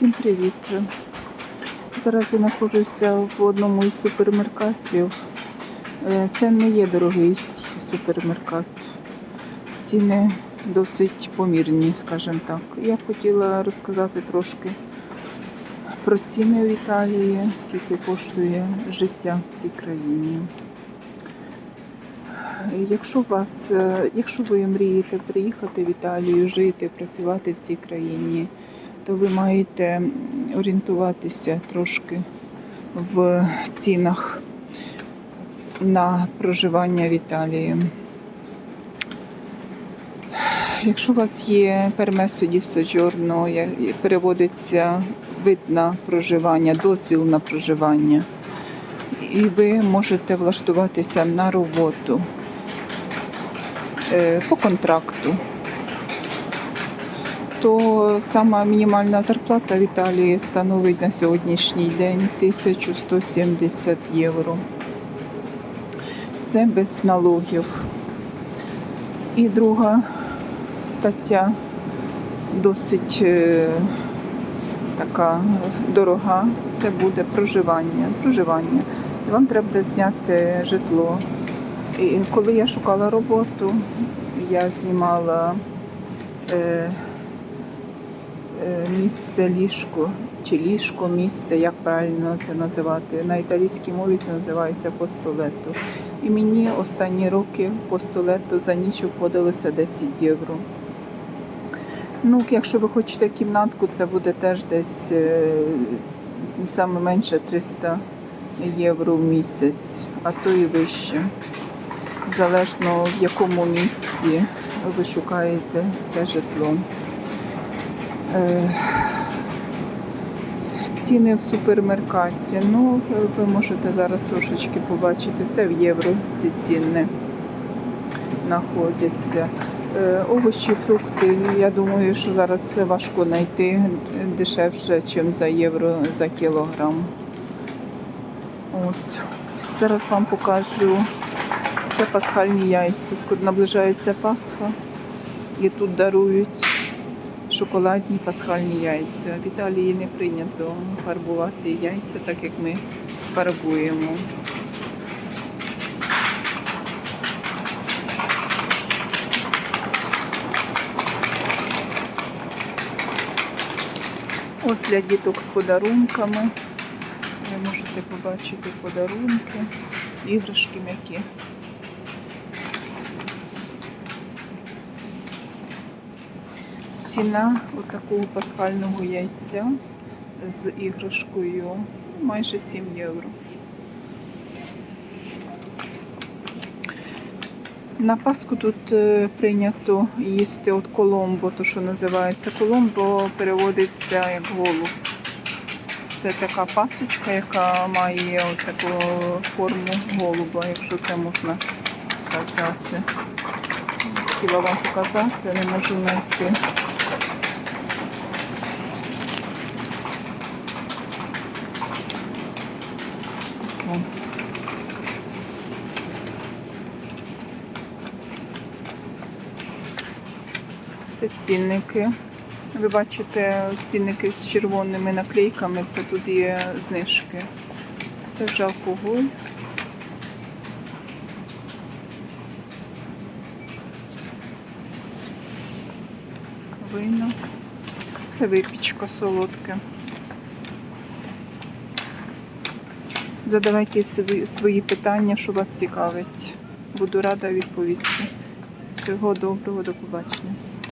Всім привіт! Зараз я знаходжуся в одному із супермеркатів. Е, Це не є дорогий супермеркат. Ціни досить помірні, скажімо так. Я б хотіла розказати трошки про ціни в Італії, скільки коштує життя в цій країні. Якщо вас, е, якщо ви мрієте приїхати в Італію, жити, працювати в цій країні, то ви маєте орієнтуватися трошки в цінах на проживання в Італії. Якщо у вас є пермесо ді соджорно, я- переводиться вид на проживання, дозвіл на проживання, і ви можете влаштуватися на роботу е, по контракту, то сама мінімальна зарплата в Італії становить на сьогоднішній день 1170 євро. Це без налогів. І друга стаття досить е, така дорога. Це буде проживання. проживання. Вам треба зняти житло. І коли я шукала роботу, я знімала е, місце ліжко чи ліжко місце, як правильно це називати. На італійській мові це називається постолетто. І мені останні роки постолетто за ніч обходилося 10 євро. Ну, якщо ви хочете кімнатку, це буде теж десь е, саме менше 300 євро в місяць, а то і вище. Залежно в якому місці ви шукаєте це житло. Е, Ціни в супермеркаті. Ну, ви можете зараз трошечки побачити. Це в євро ці ціни знаходяться. Е, Овочі, фрукти. Я думаю, що зараз важко знайти дешевше, ніж за євро за кілограм. От. Зараз вам покажу. Це пасхальні яйця. Наближається Пасха. І тут дарують шоколадні пасхальні яйця. В Італії не прийнято фарбувати яйця, так як ми фарбуємо. Ось для діток з подарунками. Ви можете побачити подарунки, іграшки м'які. Ціна отакого пасхального яйця з іграшкою майже 7 євро. На Пасху тут е, прийнято їсти от коломбо, то що називається коломбо, переводиться як голуб. Це така пасочка, яка має от таку форму голуба, якщо це можна сказати. Хотіла вам показати, не можу знайти. Таке. Це цінники. Ви бачите цінники з червоними наклейками, це тут є знижки. Це вже алкоголь. Вино. Це випічка солодка. Задавайте свої, питання, що вас цікавить. Буду рада відповісти. Всього доброго, до побачення.